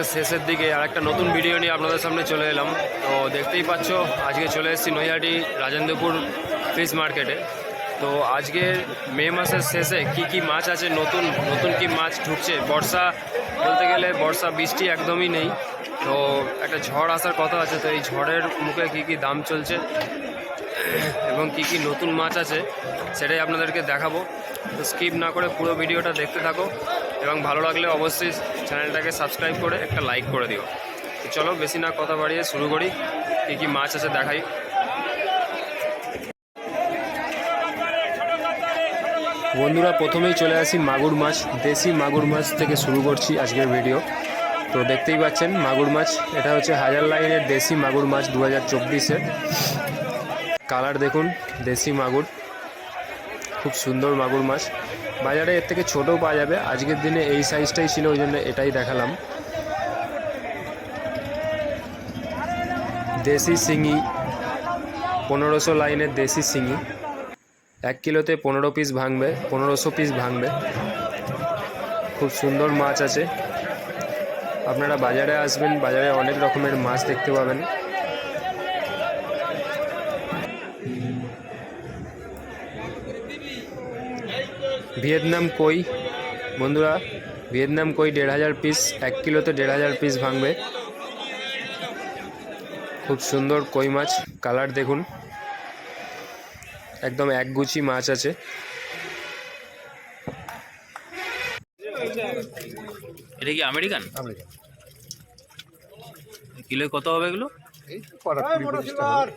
মাসের শেষের দিকে আর একটা নতুন ভিডিও নিয়ে আপনাদের সামনে চলে এলাম। তো দেখতেই পাচ্ছ, আজকে চলে এসেছি নৈহাটি রাজেন্দ্রপুর ফিশ মার্কেটে তো আজকে মে মাসের শেষে কি কি মাছ আছে, নতুন নতুন কি মাছ ঢুকছে? বর্ষা বলতে গেলে বর্ষা, বৃষ্টি একদমই নেই। তো একটা ঝড় আসার কথা আছে, তো এই ঝড়ের মুখে কি কি দাম চলছে এবং কি কি নতুন মাছ আছে, সেটাই আপনাদেরকে দেখাবো। তো স্কিপ না করে পুরো ভিডিওটা দেখতে থাকো এবং ভালো লাগলে অবশ্যই চ্যানেলটাকে সাবস্ক্রাইব করে একটা লাইক করে দিও। চলো বেশি না কথা বাড়িয়ে শুরু করি। কী কী মাছ আছে দেখাই। বন্ধুরা, প্রথমেই চলে আসি মাগুর মাছ, দেশি মাগুর মাছ থেকে শুরু করছি আজকের ভিডিও। তো দেখতেই পাচ্ছেন, মাগুর মাছ, এটা হচ্ছে হাজার লাইনের দেশি মাগুর মাছ দু হাজার কালার দেখুন, দেশি মাগুর। খুব সুন্দর মাগুর মাছ। বাজারে এর থেকে ছোটও পাওয়া যাবে। আজকের দিনে এই সাইজটাই ছিল, ওই জন্য এটাই দেখালাম। দেশি শিঙি, পনেরোশো লাইনের দেশি শিঙি। এক কিলোতে পনেরো পিস ভাঙবে, পনেরোশো পিস ভাঙবে। খুব সুন্দর মাছ আছে। আপনারা বাজারে আসবেন, বাজারে অনেক রকমের মাছ দেখতে পাবেন। ভিয়েতনাম কই? বন্ধুরা ভিয়েতনাম কই? দেড় হাজার পিস এক কিলোতে দেড় হাজার পিস ভাঙবে। খুব সুন্দর কই মাছ কালার দেখুন। একদম একগুচি মাছ আছে। এটা কি আমেরিকান? আমেরিকা কিলো কত হবে এগুলো?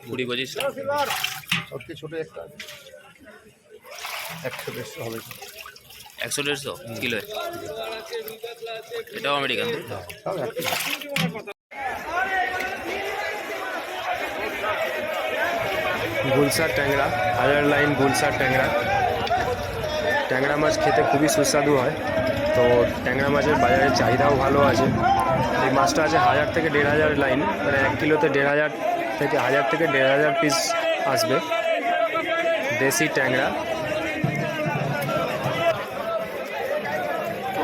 কুড়ি পঁচিশ ছোটো একটা। একশো দেড়শো হবে। একশো দেড়শো কিলো এটাও আমেরিকান। গুলশার ট্যাংরা, হাজার লাইন গুলশার ট্যাংরা। ট্যাংরা মাছ খেতে খুবই সুস্বাদু হয়। তো ট্যাংরা মাছের বাজারে চাহিদাও ভালো আছে। এই মাছটা আছে হাজার থেকে দেড় হাজার লাইন। মানে এক কিলোতে দেড় হাজার থেকে হাজার থেকে দেড় হাজার পিস আসবে। দেশি ট্যাংরা।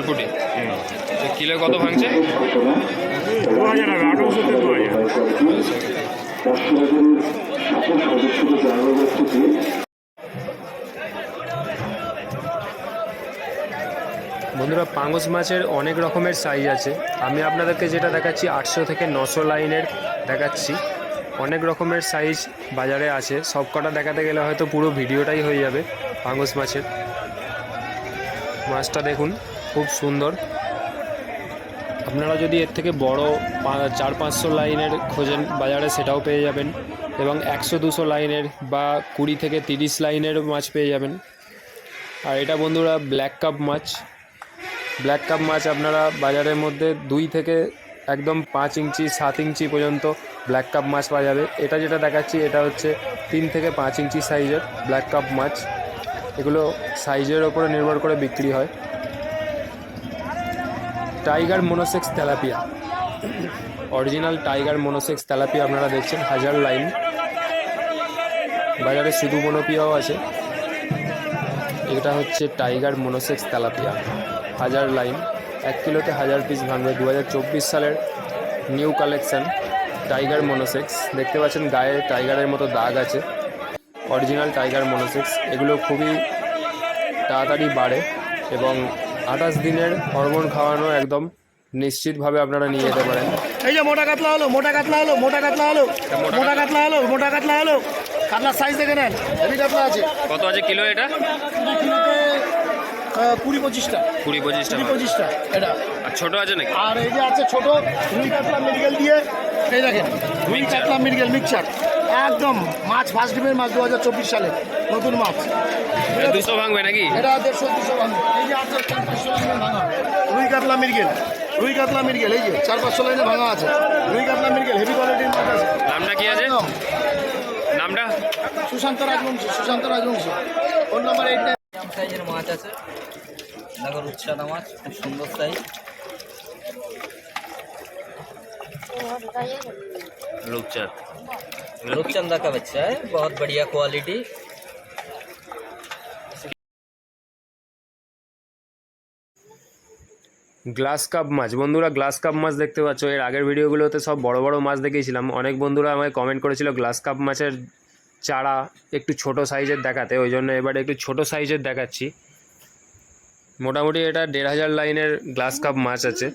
সয়েলপুটি কিলো কত ভাঙছে? বন্ধুরা পাঙ্গস মাছের অনেক রকমের সাইজ আছে। আমি আপনাদেরকে যেটা দেখাচ্ছি, আটশো থেকে নশো লাইনের দেখাচ্ছি। অনেক রকমের সাইজ বাজারে আছে। সব কটা দেখাতে গেলে হয়তো পুরো ভিডিওটাই হয়ে যাবে পাঙ্গস মাছের। মাছটা দেখুন। খুব সুন্দর। আপনারা যদি এর থেকে বড় চার পাঁচশো লাইনের খোঁজেন বাজারে, সেটাও পেয়ে যাবেন এবং একশো দুশো লাইনের বা কুড়ি থেকে তিরিশ লাইনের মাছ পেয়ে যাবেন। আর এটা বন্ধুরা ব্ল্যাক কাপ মাছ। ব্ল্যাক কাপ মাছ আপনারা বাজারের মধ্যে দুই থেকে একদম পাঁচ ইঞ্চি, সাত ইঞ্চি পর্যন্ত ব্ল্যাক কাপ মাছ পাওয়া যাবে। এটা যেটা দেখাচ্ছি, এটা হচ্ছে তিন থেকে পাঁচ ইঞ্চি সাইজের ব্ল্যাক কাপ মাছ। এগুলো সাইজের ওপরে নির্ভর করে বিক্রি হয়। Tiger monosex tilapia original tiger monosex tilapia আপনারা দেখছেন, হাজার লাইন। বাজারে শুধু মনোপিয়াও আছে। এটা হচ্ছে টাইগার মোনোসেক্স তেলাপিয়া হাজার লাইন। এক কিলোতে হাজার পিস ভাঙবে। দু হাজার চব্বিশ সালের নিউ কালেকশান টাইগার মোনোসেক্স দেখতে পাচ্ছেন, গায়ে টাইগারের মতো দাগ আছে। অরিজিনাল টাইগার মোনোসেক্স এগুলো খুবই তাড়াতাড়ি বাড়ে এবং আঠাশ দিনের হরমোন খাওয়ানো একদম নিশ্চিতভাবে আপনারা নিয়ে যেতে পারেন। এই যে মোটা কাতলা হলো মোটা কাতলা হলো মোটা কাতলা হলো মোটা মোটা কাতলা। হলো মোটা কাতলা হলো। কাতলার সাইজ দেখে নেন। হেভি কাতলা আছে। কত আছে কিলো এটা? কুড়ি পঁচিশটা। কুড়ি পঁচিশটা কুড়ি পঁচিশটা এটা। আর ছোট আছে নাকি? আর এই যে আছে ছোট রুই কাতলা মেডিকেল দিয়ে। এই দেখেন রুই কাতলা মেডিকেল মিক্সচার একদম মাছ ফার্স্ট ডিমের মাছ দু হাজার চব্বিশ সালে নতুন মাছ দুশো ভাঙবে নাকি? এটা দেড়শো দুশো ভাঙবে। এই যে আছে চার পাঁচশো লাইনে ভাঙা রুই কাতলা মিরগেল রুই কাতলা মিরগেল এই যে চার পাঁচশো লাইনে ভাঙা আছে। রুই কাতলা মিরগেল হেভি কোয়ালিটির মাছ আছে। নামটা কি আছে? নামটা? Sushanta Rajbanshi Sushanta Rajbanshi. Phone number eight medium সাইজের মাছ আছে। দেখো রূপসাদা মাছ খুব সুন্দর সাইজ। রূপচাঁদ। रूपचंदा का बच्चा है बहुत बढ़िया क्वालिटी গ্লাস কাপ মাছ বন্ধুরা গ্লাস কাপ মাছ দেখতে পাচ্ছ এর আগের ভিডিওগুলোতে সব বড় বড় মাছ দেখিয়েছিলাম অনেক বন্ধুরা আমায় কমেন্ট করেছিল গ্লাস কাপ মাছের চারা একটু ছোট সাইজের দেখাতে ওই জন্য এবারে একটু ছোট সাইজের দেখাচ্ছি মোটামুটি এটা দেড় হাজার লাইনের গ্লাস কাপ মাছ আছে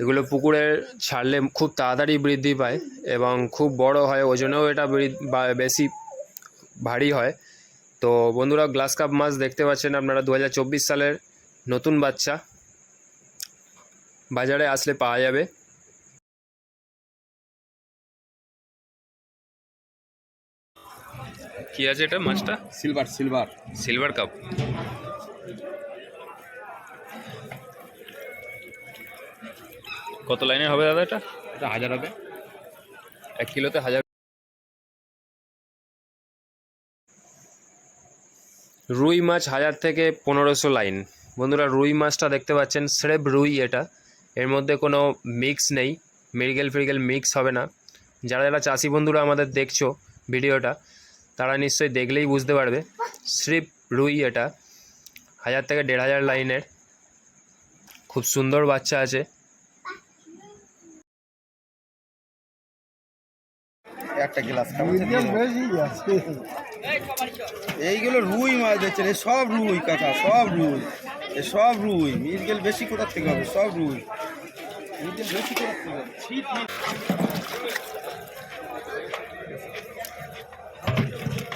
এগুলো পুকুরে ছাড়লে খুব তাড়াতাড়ি বৃদ্ধি পায় এবং খুব বড় হয় ওজনেও এটা বেশি ভারী হয়। তো বন্ধুরা গ্লাস কাপ মাছ দেখতে পাচ্ছেন আপনারা দু হাজার চব্বিশ সালের নতুন বাচ্চা। বাজারে আসলে পাওয়া যাবে। কি আছে এটা মাছটা? Silver silver. Silver carp. কত লাইনের হবে দাদা এটা? এটা হাজার হবে। এক কিলোতে হাজার। রুই মাছ হাজার থেকে পনেরোশো লাইন। বন্ধুরা রুই মাছটা দেখতে পাচ্ছেন স্রেব রুই এটা। এর মধ্যে কোনো মিক্স নেই মেডিকেল ফেরিকেল মিক্স হবে না। যারা যারা চাষি বন্ধুরা আমাদের দেখছ ভিডিওটা তারা নিশ্চয়ই দেখলেই বুঝতে পারবে স্রিপ রুই এটা। হাজার থেকে দেড় হাজার লাইনের। খুব সুন্দর বাচ্চা আছে। একটা গ্লাস এইগুলো রুই মাছ দেখছেন এই সব রুই কাকা সব রুই। এ সব রুই। মিরগেল বেশি কোথার থেকে হবে? সব রুই। মিরগেল বেশি কোথার থেকে হবে?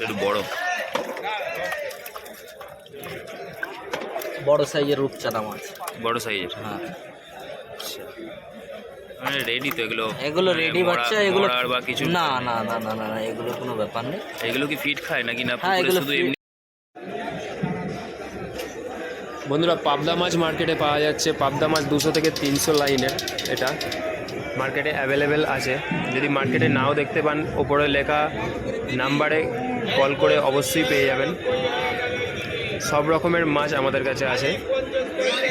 একটু বড়। বড় সাইজের রূপচাঁদা মাছ। বড় সাইজের? হ্যাঁ। মানে রেডি তো এগুলো এগুলো রেডি বাচ্চা এগুলো মরার বা কিছু? না না না না না না এগুলো কোনো ব্যাপার নেই। এগুলো কি ফিট খায় নাকি না হ্যাঁ, পুকুরে শুধু এমনি? বন্ধুরা পাবদা মাছ মার্কেটে পাওয়া যাচ্ছে। পাবদা মাছ দুশো থেকে তিনশো লাইনের এটা। মার্কেটে অ্যাভেলেবেল আছে। যদি মার্কেটে নাও দেখতে পান ওপরে লেখা নাম্বারে কল করে অবশ্যই পেয়ে যাবেন। সব রকমের মাছ আমাদের কাছে আছে।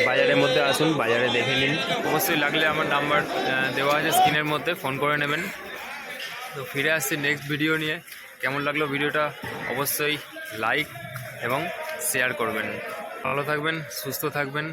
বাজারের মধ্যে আসুন, বাজারে দেখে নিন। অবশ্যই লাগলে আমার নাম্বার দেওয়া আছে স্ক্রিনের মধ্যে ফোন করে নেবেন। তো ফিরে আসছি নেক্সট ভিডিও নিয়ে। কেমন লাগল ভিডিওটা অবশ্যই লাইক এবং শেয়ার করবেন। ভালো থাকবেন, সুস্থ থাকবেন।